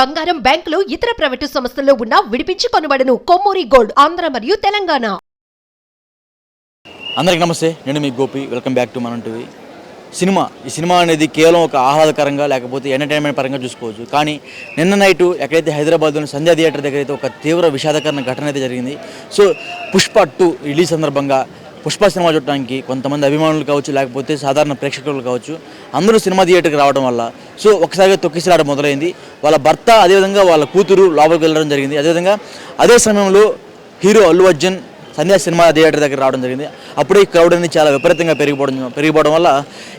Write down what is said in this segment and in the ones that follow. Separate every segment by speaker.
Speaker 1: బంగారం బ్యాంకులు ఇతర ప్రైవేటు సంస్థల్లో ఉన్న విడిపించి కొనబడను. కొమ్మూరి గోల్డ్ ఆంధ్ర మరియు తెలంగాణ.
Speaker 2: అందరికి నమస్తే. నేను మీ గోపి. వెల్కమ్ బ్యాక్ టు మనం టీవీ సినిమా. ఈ సినిమా అనేది కేవలం ఒక ఆహ్లాదకరంగా లేకపోతే ఎంటర్టైన్మెంట్ పరంగా చూసుకోవచ్చు. కానీ నిన్న నైటు ఎక్కడైతే హైదరాబాద్లోని సంధ్యా థియేటర్ దగ్గర అయితే ఒక తీవ్ర విషాదకరణ ఘటన అయితే జరిగింది. సో పుష్ప టూ రిలీజ్ సందర్భంగా పుష్ప సినిమా చూడటానికి కొంతమంది అభిమానులు కావచ్చు లేకపోతే సాధారణ ప్రేక్షకులు కావచ్చు అందరూ సినిమా థియేటర్కి రావడం వల్ల సో ఒకసారిగా తొక్కిసలాట మొదలైంది. వాళ్ళ భర్త అదేవిధంగా వాళ్ళ కూతురు లోపలికి వెళ్ళడం జరిగింది. అదేవిధంగా అదే సమయంలో hero Allu Arjun Sandhya cinema theatre దగ్గర రావడం జరిగింది. అప్పుడే క్రౌడ్ అనేది చాలా విపరీతంగా పెరిగిపోవడం పెరిగిపోవడం వల్ల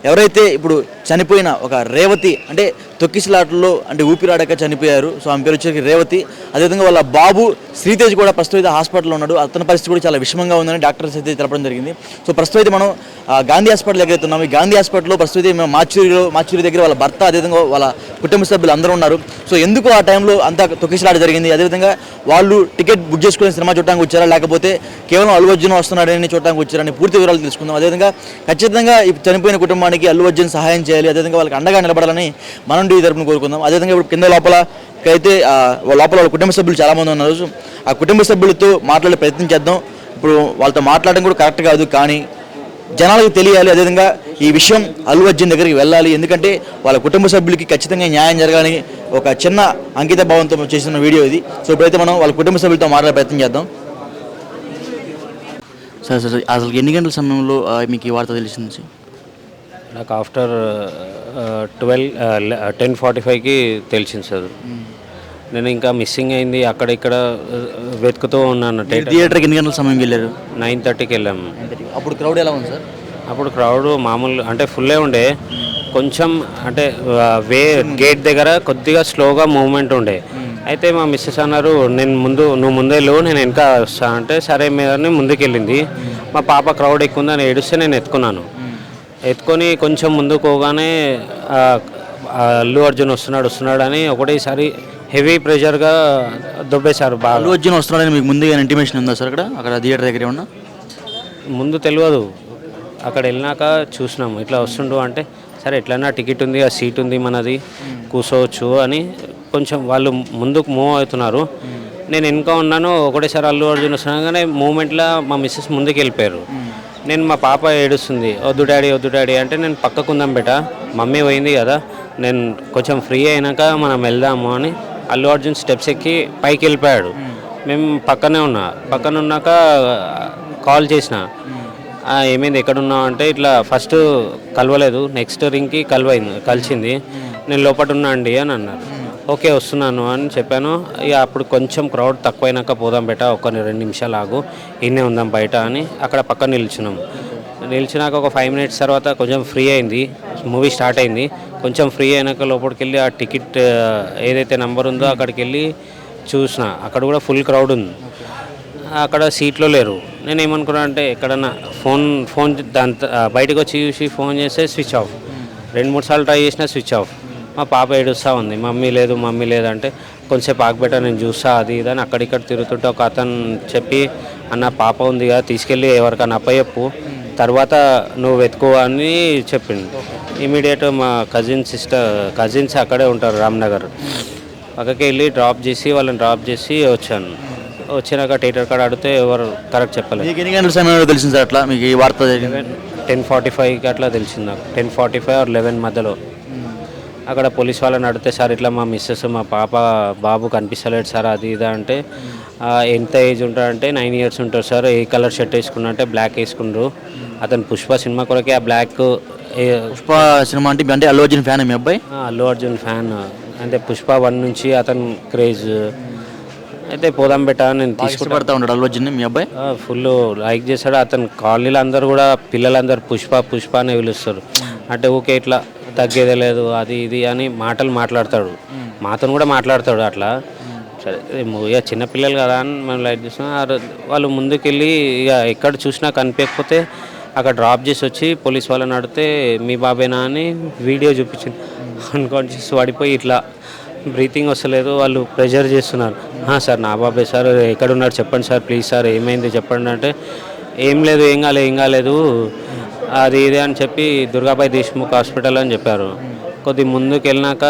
Speaker 2: ఎవరైతే ఇప్పుడు చనిపోయిన ఒక రేవతి అంటే తొక్కిసలాటల్లో అంటే ఊపిరాడక చనిపోయారు. సో ఆమె పేరు వచ్చేసి రేవతి. అదేవిధంగా వాళ్ళ బాబు శ్రీతేజ్ కూడా ప్రస్తుతం అయితే హాస్పిటల్లో ఉన్నాడు. అతని పరిస్థితి కూడా చాలా విషమంగా ఉందని డాక్టర్స్ అయితే తెలపడం జరిగింది. సో ప్రస్తుతం అయితే మనం గాంధీ హాస్పిటల్ దగ్గర అయితే ఉన్నాం ఈ గాంధీ హాస్పిటల్లో ప్రస్తుతం అయితే మేము మాచూరిలో మాచూరి దగ్గర వాళ్ళ భర్త అదేవిధంగా వాళ్ళ కుటుంబ సభ్యులు అందరూ ఉన్నారు. సో ఎందుకు ఆ టైంలో అంత తొక్కిసలాట జరిగింది? అదేవిధంగా వాళ్ళు టికెట్ బుక్ చేసుకుని సినిమా చూడడానికి వచ్చారా? లేకపోతే కేవలం అల్లు అర్జున్ వస్తున్నాడని చూడడానికి వచ్చారని పూర్తి వివరాలు తెలుసుకుందాం. అదేవిధంగా ఖచ్చితంగా చనిపోయిన కుటుంబానికి అల్లు అర్జున్ సహాయం చేయాలి అదేవిధంగా వాళ్ళకి అండగా నిలబడాలని మనం డీ తరపున కోరుకుందాం. అదేవిధంగా ఇప్పుడు కింద లోపల అయితే వాళ్ళ లోపల వాళ్ళ కుటుంబ సభ్యులు చాలామంది ఉన్నారు. సో ఆ కుటుంబ సభ్యులతో మాట్లాడే ప్రయత్నం చేద్దాం. ఇప్పుడు వాళ్ళతో మాట్లాడడం కూడా కరెక్ట్ కాదు కానీ జనాలకు తెలియాలి. అదేవిధంగా ఈ విషయం అల్లు అర్జున్ దగ్గరికి వెళ్ళాలి. ఎందుకంటే వాళ్ళ కుటుంబ సభ్యులకి ఖచ్చితంగా న్యాయం జరగాలని ఒక చిన్న అంకిత భావంతో చేసిన వీడియో ఇది. సో ఇప్పుడైతే మనం వాళ్ళ కుటుంబ సభ్యులతో మాట్లాడే ప్రయత్నం చేద్దాం. సరే సరే అసలు ఎన్ని గంటల సమయంలో మీకు ఈ వార్త తెలిసింది? సార్?
Speaker 3: నాకు ఆఫ్టర్ ట్వెల్వ్ టెన్ ఫార్టీ ఫైవ్కి తెలిసింది సార్. నేను ఇంకా మిస్సింగ్ అయింది అక్కడ ఇక్కడ వెతుకుతూ ఉన్నాను.
Speaker 2: థియేటర్కి ఎన్ని గంటల సమయం వెళ్ళారు?
Speaker 3: నైన్ థర్టీకి వెళ్ళాము
Speaker 2: అప్పుడు క్రౌడ్ ఎలా ఉంది సార్?
Speaker 3: అప్పుడు క్రౌడ్ మామూలు అంటే ఫుల్లే ఉండే. కొంచెం అంటే వే గేట్ దగ్గర కొద్దిగా స్లోగా మూవ్మెంట్ ఉండే. అయితే మా మిస్సెస్ అన్నారు నేను ముందు నువ్వు ముందే వెళ్ళు నేను వెనక వస్తా. అంటే సరే మీదని ముందుకు వెళ్ళింది మా పాప క్రౌడ్ ఎక్కువ ఉందని ఏడుస్తే నేను ఎత్తుకున్నాను. ఎత్తుకొని కొంచెం ముందుకు పోగానే అల్లు అర్జున్ వస్తున్నాడు వస్తున్నాడు అని ఒకటేసారి హెవీ ప్రెషర్గా దొబ్బేశారు బాగా.
Speaker 2: అల్లు అర్జున్ వస్తున్నాడని మీకు ముందుగా ఇంటిమేషన్ ఉందా సార్ అక్కడ? అక్కడ థియేటర్ దగ్గర ఏమన్నా?
Speaker 3: ముందు తెలియదు. అక్కడ వెళ్ళినాక చూసినాం ఇట్లా వస్తుండు అంటే సరే ఎట్లన్నా టికెట్ ఉంది ఆ సీట్ ఉంది మనది కూర్చోవచ్చు అని కొంచెం వాళ్ళు ముందుకు మూవ్ అవుతున్నారు. నేను వెనుక ఉన్నాను. ఒకటేసారి అల్లు అర్జున్ వస్తున్నాగానే మూమెంట్లో మా మిస్సెస్ ముందుకు వెళ్ళిపోయారు. నేను మా పాప ఏడుస్తుంది వద్దు డాడీ వద్దు డాడీ అంటే నేను పక్కకు ఉందాం బేట మమ్మీ పోయింది కదా నేను కొంచెం ఫ్రీ అయినాక మనం వెళ్దాము అని అల్లు అర్జున్ స్టెప్స్ ఎక్కి పైకి వెళ్ళిపోయాడు. మేము. పక్కనే ఉన్నా పక్కన ఉన్నాక కాల్ చేసిన "ఆ, ఏమైంది ఎక్కడున్నావు? అంటే ఇట్లా ఫస్ట్ కలవలేదు నెక్స్ట్ రింగ్కి కలవైంది కలిసింది. నేను లోపల ఉన్నా అండి అని అన్నారు. ఓకే వస్తున్నాను అని చెప్పాను. ఇక అప్పుడు కొంచెం క్రౌడ్ తక్కువైనాక పోదాం బేట ఒక రెండు నిమిషాలు ఆగు. ఇన్నే ఉందాం బయట అని అక్కడ పక్కన నిల్చున్నాం. నిలిచినాక ఒక ఫైవ్ మినిట్స్ తర్వాత కొంచెం ఫ్రీ అయింది. మూవీ స్టార్ట్ అయింది. కొంచెం ఫ్రీ అయినాక లోపలికి వెళ్ళి ఆ టికెట్ ఏదైతే నెంబర్ ఉందో అక్కడికి వెళ్ళి చూసిన. అక్కడ కూడా ఫుల్ క్రౌడ్ ఉంది. అక్కడ సీట్లో లేరు. నేను ఏమనుకున్నా అంటే ఎక్కడన్నా ఫోన్ ఫోన్ దాని బయటకు వచ్చి చూసి ఫోన్ చేస్తే స్విచ్ ఆఫ్ రెండు మూడు సార్లు ట్రై చేసినా స్విచ్ ఆఫ్ మా పాప ఏడుస్తూ ఉంది మమ్మీ లేదు మమ్మీ లేదు అంటే కొంచెంసేపు ఆగబెట్ట నేను చూస్తా అది ఇది అని అక్కడిక్కడ తిరుగుతుంటే ఒక అతను చెప్పి అన్న పాప ఉంది కదా తీసుకెళ్ళి ఎవరికన్నా అప్పచెప్పు తర్వాత నువ్వు వెతుకో అని చెప్పింది ఇమీడియట్ మా కజిన్ సిస్టర్ కజిన్స్ అక్కడే ఉంటారు రామ్నగర్. పక్కకి వెళ్ళి డ్రాప్ చేసి వాళ్ళని డ్రాప్ చేసి వచ్చాను. వచ్చినాక థియేటర్ కాడ అడిగితే ఎవరు కరెక్ట్ చెప్పలేదు.
Speaker 2: మీకు ఎన్ని గంటల సమయంలో తెలిసింది సార్ అట్లా? మీకు ఈ వార్త
Speaker 3: టెన్ ఫార్టీ ఫైవ్కి అట్లా తెలిసింది నాకు. Ten forty five or eleven మధ్యలో. అక్కడ పోలీస్ వాళ్ళని అడిగితే సార్ ఇట్లా మా మిస్సెస్ మా పాప బాబు కనిపిస్తలేడు సార్ అది ఇది అంటే "ఆ, ఎంత ఏజ్ ఉంటాడంటే నైన్ ఇయర్స్ ఉంటారు సార్ ఏ కలర్ షర్ట్ వేసుకున్నా అంటే బ్లాక్ వేసుకున్నారు అతను పుష్ప సినిమా కొరకే ఆ బ్లాక్
Speaker 2: పుష్ప సినిమా అంటే అంటే అల్లు అర్జున్ ఫ్యాన్ మీ అబ్బాయి?
Speaker 3: అల్లు అర్జున్ ఫ్యాన్. అంటే పుష్ప వన్ నుంచి అతను క్రేజ్ అయితే పోదాం బెట్ట నేను తీసుకుంటా.
Speaker 2: ఇష్టపడతా ఉంటాడు అల్లు అర్జున్ మీ అబ్బాయి?
Speaker 3: ఫుల్ లైక్ చేశాడు అతను కాలనీలో అందరూ కూడా పిల్లలందరూ పుష్ప పుష్ప అని పిలుస్తారు. అంటే ఊకే ఇట్లా తగ్గేదే లేదు అది ఇది అని మాటలు మాట్లాడతాడు. మాతో కూడా మాట్లాడతాడు అట్లా. సరే ఇక చిన్నపిల్లలు కదా అని మేము లైక్ చేస్తాం ఆ రోజు వాళ్ళు ముందుకెళ్ళి ఇక ఎక్కడ చూసినా కనిపించకపోతే అక్కడ డ్రాప్ చేసి వచ్చి పోలీస్ వాళ్ళని అడిగితే మీ బాబేనా? అని వీడియో చూపించింది. అన్కాన్షియస్ పడిపోయి ఇట్లా బ్రీతింగ్ వస్తలేదు వాళ్ళు ప్రెషర్ చేస్తున్నారు. "ఆ, సార్ నా బాబాయ్ సార్ ఎక్కడున్నారు చెప్పండి సార్ ప్లీజ్ సార్ ఏమైంది చెప్పండి అంటే ఏం లేదు ఏం కాలేదు ఏం కాలేదు. అది ఇది అని చెప్పి దుర్గాబాయ్ దేశ్ముఖ్ హాస్పిటల్ అని చెప్పారు. కొద్ది ముందుకు వెళ్ళినాక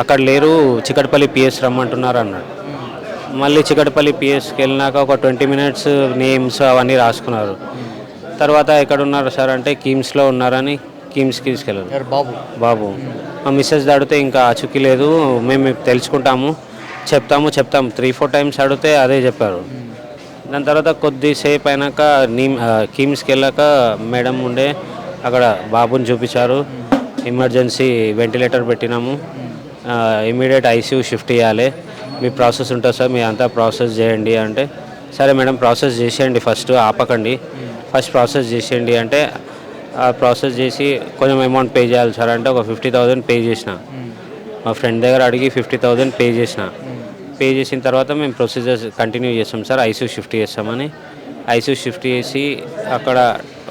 Speaker 3: అక్కడ లేరు చికటపల్లి పిఎస్ రమ్మంటున్నారు అన్నాడు. మళ్ళీ చికటపల్లి పిఎస్కి వెళ్ళినాక ఒక ట్వంటీ మినిట్స్ నేమ్స్ అవన్నీ రాసుకున్నారు. తర్వాత ఎక్కడ ఉన్నారు సార్ అంటే కీమ్స్లో ఉన్నారని కీమ్స్కి తీసుకెళ్ళారు.
Speaker 2: బాబు.
Speaker 3: బాబు. మా మిస్సెస్ అడిగితే ఇంకా ఆచూకీ లేదు మేము మీకు తెలుసుకుంటాము చెప్తాము చెప్తాము. త్రీ ఫోర్ టైమ్స్ అడిగితే అదే చెప్పారు. దాని తర్వాత కొద్దిసేపు అయినాక నీ కిమ్స్కి వెళ్ళాక మేడం ఉండే అక్కడ బాబుని చూపించారు. ఎమర్జెన్సీ వెంటిలేటర్ పెట్టినాము. ఇమీడియట్ ఐసీయూ షిఫ్ట్ చేయాలి. మీ ప్రాసెస్ ఉంటుంది సార్ మీ అంతా ప్రాసెస్ చేయండి అంటే సరే మేడం ప్రాసెస్ చేసేయండి ఫస్ట్ ఆపకండి. ఫస్ట్ ప్రాసెస్ చేసేయండి అంటే ఆ ప్రాసెస్ చేసి కొంచెం అమౌంట్ పే చేయాలి సార్ అంటే ఒక ఫిఫ్టీ థౌజండ్ పే చేసిన. మా ఫ్రెండ్ దగ్గర అడిగి ఫిఫ్టీ థౌజండ్ పే చేసిన. పే చేసిన తర్వాత మేము ప్రొసీజర్స్ కంటిన్యూ చేస్తాం సార్ ఐసీయూ షిఫ్ట్ చేస్తామని. ఐసీయూ షిఫ్ట్ చేసి అక్కడ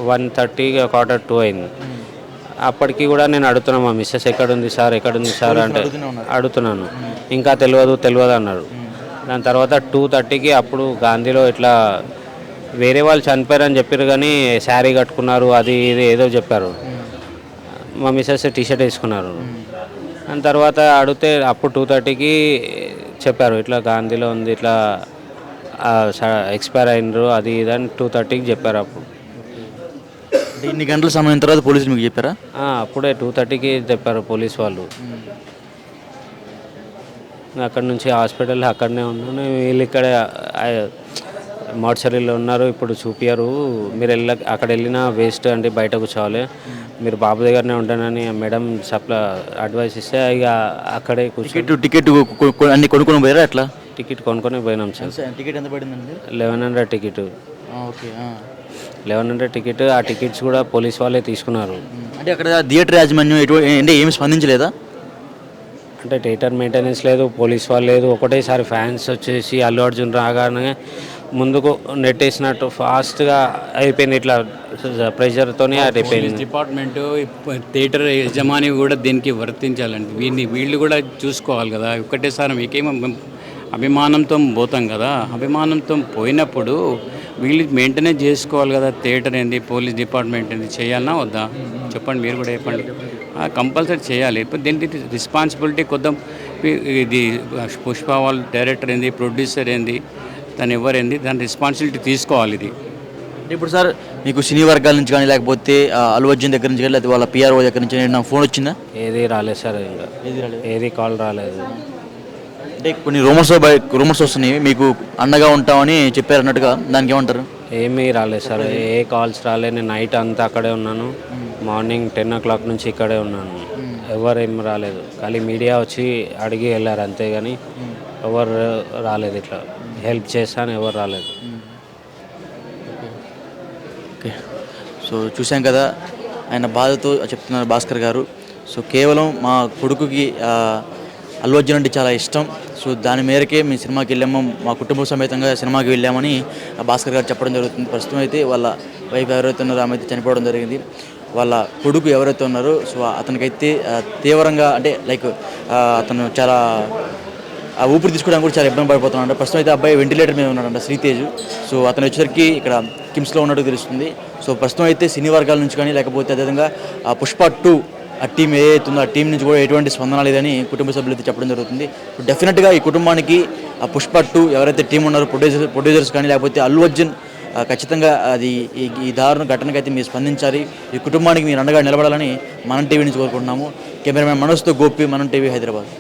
Speaker 3: వన్ థర్టీ క్వార్టర్ టూ అయింది. అప్పటికి కూడా నేను అడుగుతున్నాను మా మిస్సెస్ ఎక్కడుంది సార్ ఎక్కడుంది సార్? అంటే అడుగుతున్నాను. ఇంకా తెలియదు తెలియదు అన్నారు. దాని తర్వాత టూ థర్టీకి అప్పుడు గాంధీలో ఇట్లా వేరే వాళ్ళు చనిపోయారని చెప్పారు కానీ శారీ కట్టుకున్నారు అది ఇది ఏదో చెప్పారు. మా మిస్సెస్ టీ షర్ట్ వేసుకున్నారు దాని తర్వాత అడిగితే అప్పుడు టూ థర్టీకి చెప్పారు ఇట్లా గాంధీలో ఉంది ఇట్లా ఎక్స్పైర్ అయినరు అది ఇది అని టూ థర్టీకి చెప్పారు అప్పుడు.
Speaker 2: ఇన్ని గంటల సమయం తర్వాత పోలీసులు మీకు చెప్పారా?
Speaker 3: అప్పుడే టూ థర్టీకి చెప్పారు పోలీస్ వాళ్ళు. అక్కడ నుంచి హాస్పిటల్ అక్కడనే ఉన్నాను వీళ్ళు ఇక్కడ మార్చరీలో ఉన్నారు. ఇప్పుడు చూపియారు. మీరు వెళ్ళ అక్కడ వెళ్ళిన వేస్ట్ అంటే బయట కూర్చోవాలి మీరు బాబు దగ్గరనే ఉంటానని మేడం సప్లా అడ్వైస్ ఇస్తే ఇక అక్కడే కూర్చో
Speaker 2: టికెట్ టికెట్ అన్ని కొనుక్కొని పోయారా ఎట్లా?
Speaker 3: టికెట్ కొనుక్కొని పోయినాం సార్.
Speaker 2: టికెట్ ఎంత పడిందండి?
Speaker 3: Eleven hundred ticket.
Speaker 2: Okay
Speaker 3: eleven hundred ticket ఆ టికెట్స్ కూడా పోలీస్ వాళ్ళే తీసుకున్నారు.
Speaker 2: అంటే అక్కడ థియేటర్ యాజమాన్యం ఎటువంటి అంటే ఏమి స్పందించలేదా?
Speaker 3: అంటే థియేటర్ మెయింటెనెన్స్ లేదు పోలీస్ వాళ్ళు లేదు. ఒకటేసారి ఫ్యాన్స్ వచ్చేసి అల్లు అర్జున్ రాగానే ముందుకు నెట్టేసినట్టు ఫాస్ట్గా అయిపోయింది ఇట్లా ప్రెషర్తోనే అయిపోయింది.
Speaker 4: డిపార్ట్మెంట్ థియేటర్ యజమాని కూడా దీనికి వర్తించాలండి. వీడిని వీళ్ళు కూడా చూసుకోవాలి కదా. ఒకటేసారి మీకేమో అభిమానంతో పోతాం కదా. అభిమానంతో పోయినప్పుడు వీళ్ళు మెయింటెనెన్స్ చేసుకోవాలి కదా. థియేటర్ ఏంది పోలీస్ డిపార్ట్మెంట్ ఏంది చేయాలన్నా వద్దా? చెప్పండి మీరు కూడా చెప్పండి. కంపల్సరీ చేయాలి. ఇప్పుడు దీనికి రెస్పాన్సిబిలిటీ కొద్దాం. ఇది పుష్ప వాళ్ళ డైరెక్టర్ ఏంది ప్రొడ్యూసర్ ఏంది తను ఎవరేంది? దాని రెస్పాన్సిబిలిటీ తీసుకోవాలి ఇది.
Speaker 2: అంటే ఇప్పుడు సార్ మీకు సినీ వర్గాల నుంచి కానీ లేకపోతే ఆ, అల్లు అర్జున్ దగ్గర నుంచి కానీ లేకపోతే వాళ్ళ పిఆర్ఓ దగ్గర నుంచి నాకు ఫోన్ వచ్చిందా?
Speaker 3: ఏది రాలేదు సార్ ఇంకా. ఏది కాల్ రాలేదు.
Speaker 2: అంటే కొన్ని రూమర్స్ రూమర్స్ వస్తున్నాయి. మీకు అండగా ఉంటామని చెప్పారు అన్నట్టుగా దానికి ఏమంటారు?
Speaker 3: ఏమీ రాలేదు సార్. ఏ కాల్స్ రాలేదు. నేను నైట్ అంతా అక్కడే ఉన్నాను. మార్నింగ్ టెన్ ఓ క్లాక్ నుంచి ఇక్కడే ఉన్నాను. ఎవరు ఏం రాలేదు. ఖాళీ మీడియా వచ్చి అడిగి వెళ్ళారు అంతేగాని ఎవరు రాలేదు ఇట్లా. హెల్ప్ చేశాను ఎవరు రాలేదు.
Speaker 2: ఓకే. సో చూసాం కదా ఆయన బాధతో చెప్తున్నారు భాస్కర్ గారు. సో కేవలం మా కొడుకుకి అల్లు అర్జున్ అంటే చాలా ఇష్టం. సో దాని మేరకే మేము సినిమాకి వెళ్ళాము మా కుటుంబ సమేతంగా సినిమాకి వెళ్ళామని ఆ భాస్కర్ గారు చెప్పడం జరుగుతుంది. ప్రస్తుతం అయితే వాళ్ళ వైఫ్ ఎవరైతే ఉన్నారో ఆమె అయితే చనిపోవడం జరిగింది. వాళ్ళ కొడుకు ఎవరైతే ఉన్నారో సో అతనికైతే తీవ్రంగా అంటే లైక్ అతను చాలా ఆ ఊపిరి తీసుకోవడానికి కూడా చాలా ఇబ్బంది పడిపోతున్నాడు ప్రస్తుతం అయితే అబ్బాయి వెంటిలేటర్ మీద ఉన్నాడంట శ్రీతేజ్. సో అతను వచ్చేసరికి ఇక్కడ కిమ్స్లో ఉన్నట్టు తెలుస్తుంది. సో ప్రస్తుతం అయితే సినీ వర్గాల నుంచి కానీ లేకపోతే అదేవిధంగా ఆ పుష్ప టూ ఆ టీం ఏదైతుందో ఆ టీం నుంచి కూడా ఎటువంటి స్పందన లేదని కుటుంబ సభ్యులు అయితే చెప్పడం జరుగుతుంది. డెఫినెట్గా ఈ కుటుంబానికి ఆ పుష్ప టూ ఎవరైతే టీం ఉన్నారో ప్రొడ్యూసర్ ప్రొడ్యూసర్స్ కానీ లేకపోతే అల్లు అర్జున్ ఖచ్చితంగా అది ఈ దారుణ ఘటనకైతే అయితే మీరు స్పందించాలి. ఈ కుటుంబానికి మీరు అండగా నిలబడాలని మనం టీవీ నుంచి కోరుకుంటున్నాము. కెమెరామెన్ మనోజ్తో గోపి మనం టీవీ హైదరాబాద్.